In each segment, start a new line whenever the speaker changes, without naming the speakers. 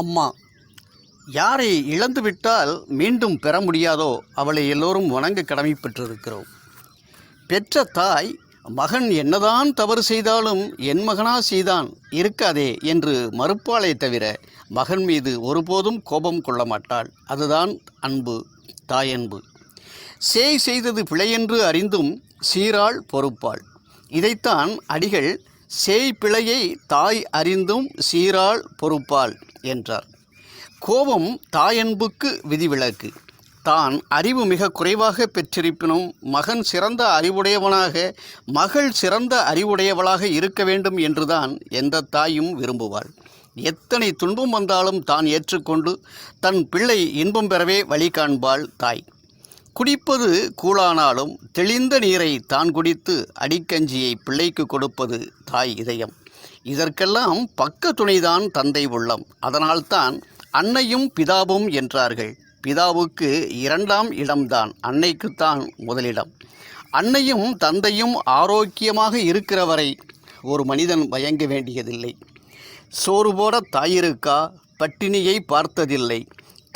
அம்மா யாரை இழந்துவிட்டால் மீண்டும் பெற முடியாதோ அவளை எல்லோரும் வணங்க கடமைப்பட்டிருக்கிறோம். பெற்ற தாய் மகன் என்னதான் தவறு செய்தாலும் என் மகனா செய்தான் இருக்காதே என்று மறுப்பாளே தவிர மகன் மீது ஒருபோதும் கோபம் கொள்ள மாட்டாள். அதுதான் அன்பு தாயன்பு. சேய் செய்தது பிழையென்று அறிந்தும் சீராள் பொறுப்பாள். இதைத்தான் அடிகள் சேய் பிழையை தாய் அறிந்தும் சீராள் பொறுப்பாள் என்றார். கோபம் தாயன்புக்கு விதிவிலக்கு. தான் அறிவு மிக குறைவாக பெற்றிருப்பினும் மகன் சிறந்த அறிவுடையவனாக மகள் சிறந்த அறிவுடையவளாக இருக்க வேண்டும் என்றுதான் எந்த தாயும் விரும்புவாள். எத்தனை துன்பம் வந்தாலும் தான் ஏற்றுக்கொண்டு தன் பிள்ளை இன்பம் பெறவே வழி காண்பாள் தாய். குடிப்பது கூழானாலும் தெளிந்த நீரை தான் குடித்து அடிக்கஞ்சியை பிள்ளைக்கு கொடுப்பது தாய் இதயம். இதற்கெல்லாம் பக்க துணைதான் தந்தை உள்ளம். அதனால்தான் அன்னையும் பிதாவும் என்றார்கள். பிதாவுக்கு இரண்டாம் இடம்தான் அன்னைக்குத்தான் முதலிடம். அன்னையும் தந்தையும் ஆரோக்கியமாக இருக்கிற வரை ஒரு மனிதன் பயங்க வேண்டியதில்லை. சோறு போட தாயிருக்கா பட்டினியை பார்த்ததில்லை.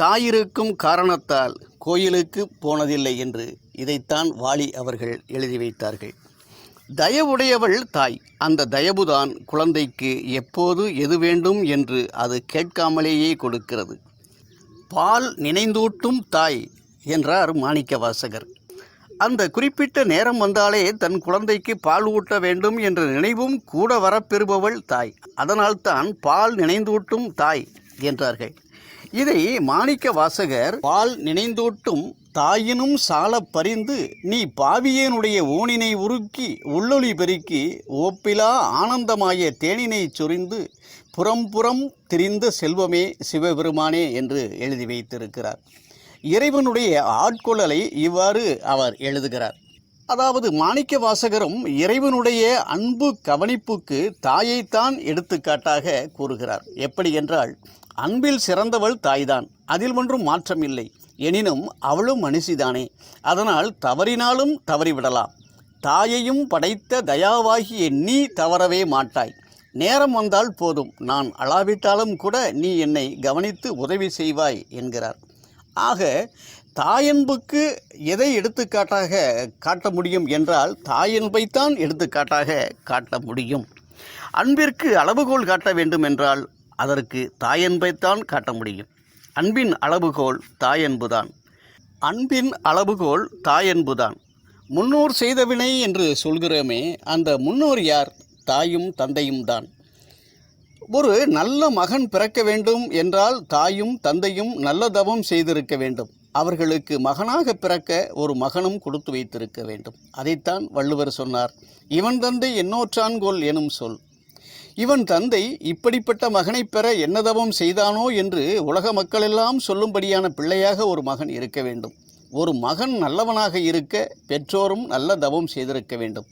தாயிருக்கும் காரணத்தால் கோயிலுக்கு போனதில்லை என்று இதைத்தான் வாலி அவர்கள் எழுதி வைத்தார்கள். தயவுடையவள் தாய் அந்த தயவுதான் குழந்தைக்கு எப்போது எது வேண்டும் என்று அது கேட்காமலேயே கொடுக்கிறது. பால் நினைந்தூட்டும் தாய் என்றார் மாணிக்க வாசகர் அந்த குறிப்பிட்ட நேரம் வந்தாலே தன் குழந்தைக்கு பால் ஊட்ட வேண்டும் என்ற நினைவும் கூட வரப்பெறுபவள் தாய். அதனால்தான் பால் நினைந்தூட்டும் தாய் என்றார்கள். இதை மாணிக்க வாசகர் பால் நினைந்தோட்டும் தாயினும் சாலப் பறிந்து நீ பாவியனுடைய ஊனினை உருக்கி உள்ளொளி பெருக்கி ஒப்பிலா ஆனந்தமாய தேனினை சொரிந்து புறம் புறம் திரிந்த செல்வமே சிவபெருமானே என்று எழுதி வைத்திருக்கிறார். இறைவனுடைய ஆட்கொள்ளலை இவ்வாறு அவர் எழுதுகிறார். அதாவது மாணிக்க வாசகரும் இறைவனுடைய அன்பு கவனிப்புக்கு தாயைத்தான் எடுத்துக்காட்டாக கூறுகிறார். எப்படி என்றால் அன்பில் சிறந்தவள் தாய்தான். அதில் ஒன்றும் மாற்றம் இல்லை எனினும் அவளும் மனுஷிதானே. அதனால் தவறினாலும் தவறிவிடலாம். தாயையும் படைத்த தயாவாகிய நீ தவறவே மாட்டாய். நேரம் வந்தால் போதும். நான் அழாவிட்டாலும் கூட நீ என்னை கவனித்து உதவி செய்வாய் என்கிறார். ஆக தாயன்புக்கு எதை எடுத்துக்காட்டாக காட்ட முடியும் என்றால் தாயன்பைத்தான் எடுத்துக்காட்டாக காட்ட முடியும். அன்பிற்கு அளவுகோல் காட்ட வேண்டும் என்றால் அதற்கு தாயன்பைத்தான் காட்ட முடியும். அன்பின் அளவுகோல் தாயன்புதான் அன்பின் அளவுகோல் தாயன்புதான் முன்னோர் செய்த வினை என்று சொல்கிறோமே அந்த முன்னோர் யார்? தாயும் தந்தையும் தான் ஒரு நல்ல மகன் பிறக்க வேண்டும் என்றால் தாயும் தந்தையும் நல்ல தவம் செய்திருக்க வேண்டும். அவர்களுக்கு மகனாக பிறக்க ஒரு மகனும் கொடுத்து வைத்திருக்க வேண்டும். அதைத்தான் வள்ளுவர் சொன்னார். இவன் தந்தை என்னோற்றான்கோல் எனும் சொல். இவன் தந்தை இப்படிப்பட்ட மகனை பெற என்ன தவம் செய்தானோ என்று உலக மக்களெல்லாம் சொல்லும்படியான பிள்ளையாக ஒரு மகன் இருக்க வேண்டும். ஒரு மகன் நல்லவனாக இருக்க பெற்றோரும் நல்ல தவம் செய்திருக்க வேண்டும்.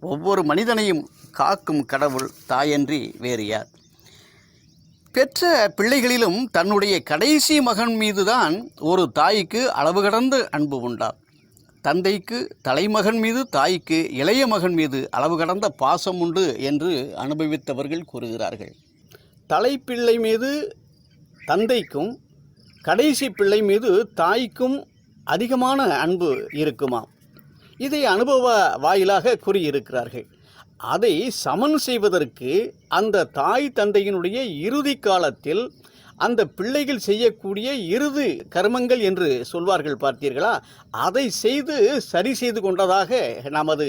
ஒவ்வொரு மனிதனையும் காக்கும் கடவுள் தாயன்றி வேறு யார். பெற்ற பிள்ளைகளிலும் தன்னுடைய கடைசி மகன் மீதுதான் ஒரு தாய்க்கு அளவு கடந்த அன்பு உண்டாம். தந்தைக்கு தலைமகன் மீது தாய்க்கு இளைய மகன் மீது அளவு கடந்த பாசம் உண்டு என்று அனுபவித்தவர்கள் கூறுகிறார்கள். தலைப்பிள்ளை மீது தந்தைக்கும் கடைசி பிள்ளை மீது தாய்க்கும் அதிகமான அன்பு இருக்குமாம். இதை அனுபவ வாயிலாக கூறியிருக்கிறார்கள். அதை சமன் செய்வதற்கு அந்த தாய் தந்தையினுடைய இறுதி காலத்தில் அந்த பிள்ளைகள் செய்யக்கூடிய இறுதி கர்மங்கள் என்று சொல்வார்கள் பார்த்தீர்களா? அதை செய்து சரி செய்து கொண்டதாக நமது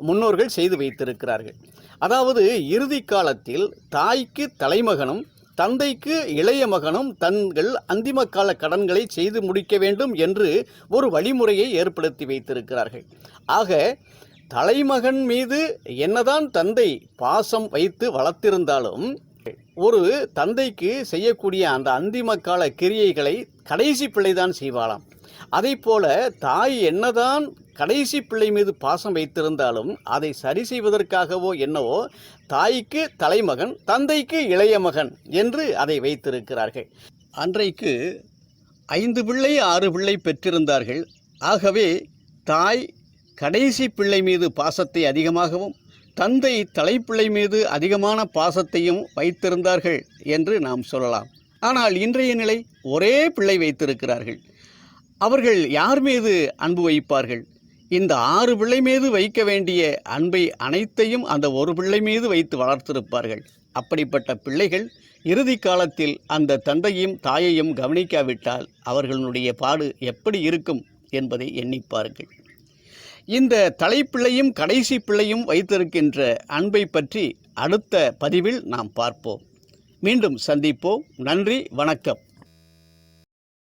முன்னோர்கள் செய்து வைத்திருக்கிறார்கள். அதாவது இறுதி காலத்தில் தாய்க்கு தலைமகனும் தந்தைக்கு இளைய மகனும் தங்கள் அந்திம கால கடன்களை செய்து முடிக்க வேண்டும் என்று ஒரு வழிமுறையை ஏற்படுத்தி வைத்திருக்கிறார்கள். ஆக தலைமகன் மீது என்னதான் தந்தை பாசம் வைத்து வளர்த்திருந்தாலும் ஒரு தந்தைக்கு செய்யக்கூடிய அந்த அந்திம கால கிரியைகளை கடைசி பிள்ளைதான் செய்வாளாம். அதை போல தாய் என்னதான் கடைசி பிள்ளை மீது பாசம் வைத்திருந்தாலும் அதை சரி செய்வதற்காகவோ என்னவோ தாய்க்கு தலைமகன் தந்தைக்கு இளைய மகன் என்று அதை வைத்திருக்கிறார்கள். அன்றைக்கு ஐந்து பிள்ளை ஆறு பிள்ளை பெற்றிருந்தார்கள். ஆகவே தாய் கடைசி பிள்ளை மீது பாசத்தை அதிகமாகவும் தந்தை தலைப்பிள்ளை மீது அதிகமான பாசத்தையும் வைத்திருந்தார்கள் என்று நாம் சொல்லலாம். ஆனால் இன்றைய நிலை ஒரே பிள்ளை வைத்திருக்கிறார்கள். அவர்கள் யார் மீது அன்பு வைப்பார்கள்? இந்த ஆறு பிள்ளை மீது வைக்க வேண்டிய அன்பை அனைத்தையும் அந்த ஒரு பிள்ளை மீது வைத்து வளர்த்திருப்பார்கள். அப்படிப்பட்ட பிள்ளைகள் இறுதி காலத்தில் அந்த தந்தையும் தாயையும் கவனிக்காவிட்டால் அவர்களுடைய பாடு எப்படி இருக்கும் என்பதை எண்ணிப்பார்கள். இந்த தலைப்பிள்ளையும் கடைசி பிள்ளையும் வைத்திருக்கின்ற அன்பை பற்றி அடுத்த பதிவில் நாம் பார்ப்போம். மீண்டும் சந்திப்போம். நன்றி வணக்கம்.